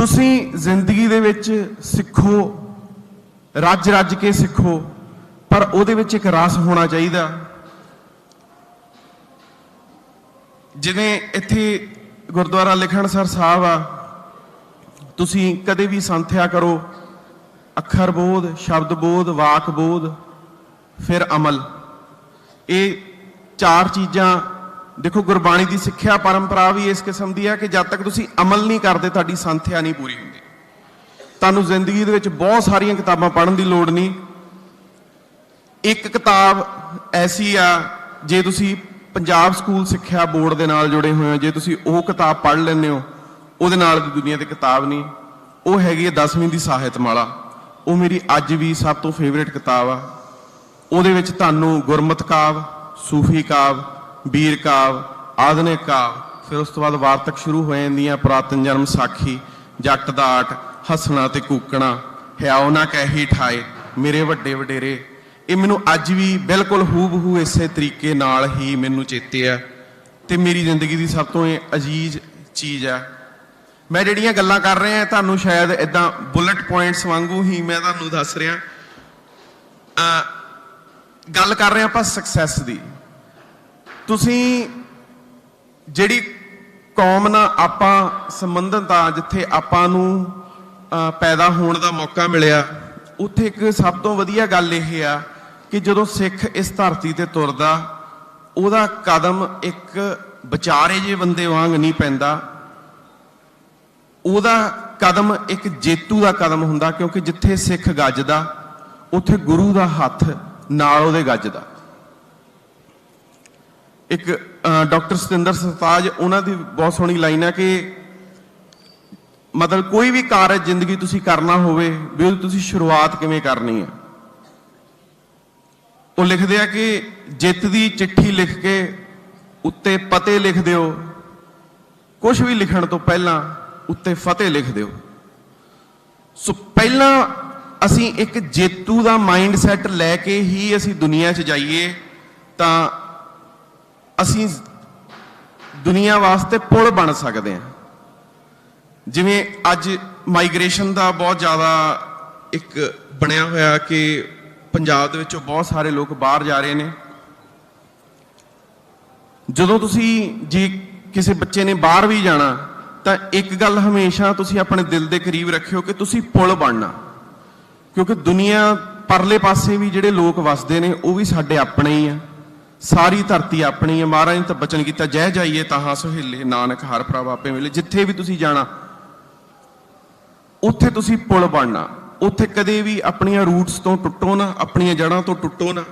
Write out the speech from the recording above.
ਤੁਸੀਂ ਜ਼ਿੰਦਗੀ ਦੇ ਵਿੱਚ ਸਿੱਖੋ ਰੱਜ ਰੱਜ ਕੇ ਸਿੱਖੋ, ਪਰ ਉਹਦੇ ਵਿੱਚ ਇੱਕ ਰਸ ਹੋਣਾ ਚਾਹੀਦਾ। ਜਿਵੇਂ ਇੱਥੇ ਗੁਰਦੁਆਰਾ ਲਿਖਣਸਰ ਸਾਹਿਬ ਆ, ਤੁਸੀਂ ਕਦੇ ਵੀ ਸੰਥਿਆ ਕਰੋ, ਅੱਖਰ ਬੋਧ, ਸ਼ਬਦ ਬੋਧ, ਵਾਕ ਬੋਧ, ਫਿਰ ਅਮਲ। ਇਹ ਚਾਰ ਚੀਜ਼ਾਂ ਦੇਖੋ, ਗੁਰਬਾਣੀ ਦੀ ਸਿੱਖਿਆ ਪਰੰਪਰਾ ਵੀ ਇਸ ਕਿਸਮ ਦੀ ਹੈ ਕਿ ਜਦ ਤੱਕ ਤੁਸੀਂ ਅਮਲ ਨਹੀਂ ਕਰਦੇ, ਤੁਹਾਡੀ ਸੰਥਿਆ ਨਹੀਂ ਪੂਰੀ ਹੁੰਦੀ। ਤੁਹਾਨੂੰ ਜ਼ਿੰਦਗੀ ਦੇ ਵਿੱਚ ਬਹੁਤ ਸਾਰੀਆਂ ਕਿਤਾਬਾਂ ਪੜ੍ਹਨ ਦੀ ਲੋੜ ਨਹੀਂ। ਇੱਕ ਕਿਤਾਬ ਐਸੀ ਆ, ਜੇ ਤੁਸੀਂ ਪੰਜਾਬ ਸਕੂਲ ਸਿੱਖਿਆ ਬੋਰਡ ਦੇ ਨਾਲ ਜੁੜੇ ਹੋਏ ਹੋ, ਜੇ ਤੁਸੀਂ ਉਹ ਕਿਤਾਬ ਪੜ੍ਹ ਲੈਂਦੇ ਹੋ, ਉਹਦੇ ਨਾਲ ਦੀ ਦੁਨੀਆ ਤੇ ਕਿਤਾਬ ਨਹੀਂ। ਉਹ ਹੈਗੀ ਹੈ 10ਵੀਂ ਦੀ ਸਾਹਿਤਮਾਲਾ। ਉਹ ਮੇਰੀ ਅੱਜ ਵੀ ਸਭ ਤੋਂ ਫੇਵਰੇਟ ਕਿਤਾਬ ਆ। ਉਹਦੇ ਵਿੱਚ ਤੁਹਾਨੂੰ ਗੁਰਮਤਿ ਕਾਵ, ਸੂਫੀ ਕਾਵ ਵੀਰ ਕਾਵ, ਆਧੁਨਿਕ ਕਾਵ, ਫਿਰ ਉਸ ਤੋਂ ਬਾਅਦ ਵਾਰਤਕ ਸ਼ੁਰੂ ਹੋ ਜਾਂਦੀਆਂ ਪੁਰਾਤਨ ਜਨਮ ਸਾਖੀ, ਜੱਟ ਦਾ ਆਟ, ਹੱਸਣਾ ਤੇ ਕੂਕਣਾ ਹਿਆਉ ਨਾ ਕਹਿੀ ਠਾਏ, ਮੇਰੇ ਵੱਡੇ ਵਡੇਰੇ। ਇਹ ਮੈਨੂੰ ਅੱਜ ਵੀ ਬਿਲਕੁਲ ਹੂਬਹੂ ਇਸੇ ਤਰੀਕੇ ਨਾਲ ਹੀ ਮੈਨੂੰ ਚੇਤੇ ਆ ਤੇ ਮੇਰੀ ਜ਼ਿੰਦਗੀ ਦੀ ਸਭ ਤੋਂ ਇਹ ਅਜ਼ੀਜ਼ ਚੀਜ਼ ਆ। ਮੈਂ ਜਿਹੜੀਆਂ ਗੱਲਾਂ ਕਰ ਰਿਹਾ ਤੁਹਾਨੂੰ ਸ਼ਾਇਦ ਇਦਾਂ ਬੁਲਟ ਪੁਆਇੰਟਸ ਵਾਂਗੂ ਹੀ ਮੈਂ ਤੁਹਾਨੂੰ ਦੱਸ ਰਿਹਾ। ਅ ਗੱਲ ਕਰ ਰਹੇ ਆਪਾਂ ਸਕਸੈਸ ਦੀ। ਤੁਸੀਂ ਜਿਹੜੀ ਕੌਮ ਨਾਲ ਆਪਾਂ ਸੰਬੰਧਤ ਆ, ਜਿੱਥੇ ਆਪਾਂ ਨੂੰ ਪੈਦਾ ਹੋਣ ਦਾ ਮੌਕਾ ਮਿਲਿਆ, ਉੱਥੇ ਇੱਕ ਸਭ ਤੋਂ ਵਧੀਆ ਗੱਲ ਇਹ ਆ ਕਿ ਜਦੋਂ ਸਿੱਖ ਇਸ ਧਰਤੀ ਤੇ ਤੁਰਦਾ, ਉਹਦਾ ਕਦਮ ਇੱਕ ਵਿਚਾਰੇ ਜੇ ਬੰਦੇ ਵਾਂਗ ਨਹੀਂ ਪੈਂਦਾ। ਉਹਦਾ ਕਦਮ ਇੱਕ ਜੇਤੂ ਦਾ ਕਦਮ ਹੁੰਦਾ, ਕਿਉਂਕਿ ਜਿੱਥੇ ਸਿੱਖ ਗੱਜਦਾ, ਉੱਥੇ ਗੁਰੂ ਦਾ ਹੱਥ ਨਾਲ ਉਹਦੇ ਗੱਜਦਾ। ਇੱਕ ਡਾਕਟਰ ਸਤਿੰਦਰ ਸਰਤਾਜ, ਉਹਨਾਂ ਦੀ ਬਹੁਤ ਸੋਹਣੀ ਲਾਈਨ ਹੈ ਕਿ ਮਤਲਬ ਕੋਈ ਵੀ ਕਾਰਜ ਜ਼ਿੰਦਗੀ ਤੁਸੀਂ ਕਰਨਾ ਹੋਵੇ, ਵੀ ਉਹ ਤੁਸੀਂ ਸ਼ੁਰੂਆਤ ਕਿਵੇਂ ਕਰਨੀ ਹੈ। ਉਹ ਲਿਖਦੇ ਆ ਕਿ ਜਿੱਤ ਦੀ ਚਿੱਠੀ ਲਿਖ ਕੇ ਉੱਤੇ ਪਤੇ ਲਿਖ ਦਿਓ। ਕੁਝ ਵੀ ਲਿਖਣ ਤੋਂ ਪਹਿਲਾਂ ਉੱਤੇ ਫਤਿਹ ਲਿਖ ਦਿਓ। ਸੋ ਪਹਿਲਾਂ ਅਸੀਂ ਇੱਕ ਜੇਤੂ ਦਾ ਮਾਈਂਡ ਸੈਟ ਲੈ ਕੇ ਹੀ ਅਸੀਂ ਦੁਨੀਆ 'ਚ ਜਾਈਏ, ਤਾਂ ਅਸੀਂ ਦੁਨੀਆ ਵਾਸਤੇ ਪੁਲ ਬਣ ਸਕਦੇ ਹਾਂ। ਜਿਵੇਂ ਅੱਜ ਮਾਈਗ੍ਰੇਸ਼ਨ ਦਾ ਬਹੁਤ ਜ਼ਿਆਦਾ ਇੱਕ ਬਣਿਆ ਹੋਇਆ ਕਿ ਪੰਜਾਬ ਦੇ ਵਿੱਚੋਂ ਬਹੁਤ ਸਾਰੇ ਲੋਕ ਬਾਹਰ ਜਾ ਰਹੇ ਨੇ। ਜਦੋਂ ਤੁਸੀਂ ਜੇ ਕਿਸੇ ਬੱਚੇ ਨੇ ਬਾਹਰ ਵੀ ਜਾਣਾ, ਤਾਂ ਇੱਕ ਗੱਲ ਹਮੇਸ਼ਾ ਤੁਸੀਂ ਆਪਣੇ ਦਿਲ ਦੇ ਕਰੀਬ ਰੱਖਿਓ ਕਿ ਤੁਸੀਂ ਪੁਲ ਬਣਨਾ। ਕਿਉਂਕਿ ਦੁਨੀਆ ਪਰਲੇ ਪਾਸੇ ਵੀ ਜਿਹੜੇ ਲੋਕ ਵਸਦੇ ਨੇ, ਉਹ ਵੀ ਸਾਡੇ ਆਪਣੇ ਹੀ ਆ। ਸਾਰੀ ਧਰਤੀ ਆਪਣੀ ਹੈ। ਮਹਾਰਾਜ ਨੇ ਤਾਂ ਬਚਨ ਕੀਤਾ, ਜੈ ਜਾਈਏ ਤਾਹਾਂ ਸੁਹੇਲੇ, ਨਾਨਕ ਹਰ ਪ੍ਰਭ ਆਪੇ ਮਿਲੇ। ਜਿੱਥੇ ਵੀ ਤੁਸੀਂ ਜਾਣਾ, ਉੱਥੇ ਤੁਸੀਂ ਪੁਲ ਬਣਨਾ। ਉੱਥੇ ਕਦੇ ਵੀ ਆਪਣੀਆਂ ਰੂਟਸ ਤੋਂ ਟੁੱਟੋ ਨਾ, ਆਪਣੀਆਂ ਜੜ੍ਹਾਂ ਤੋਂ ਟੁੱਟੋ ਨਾ।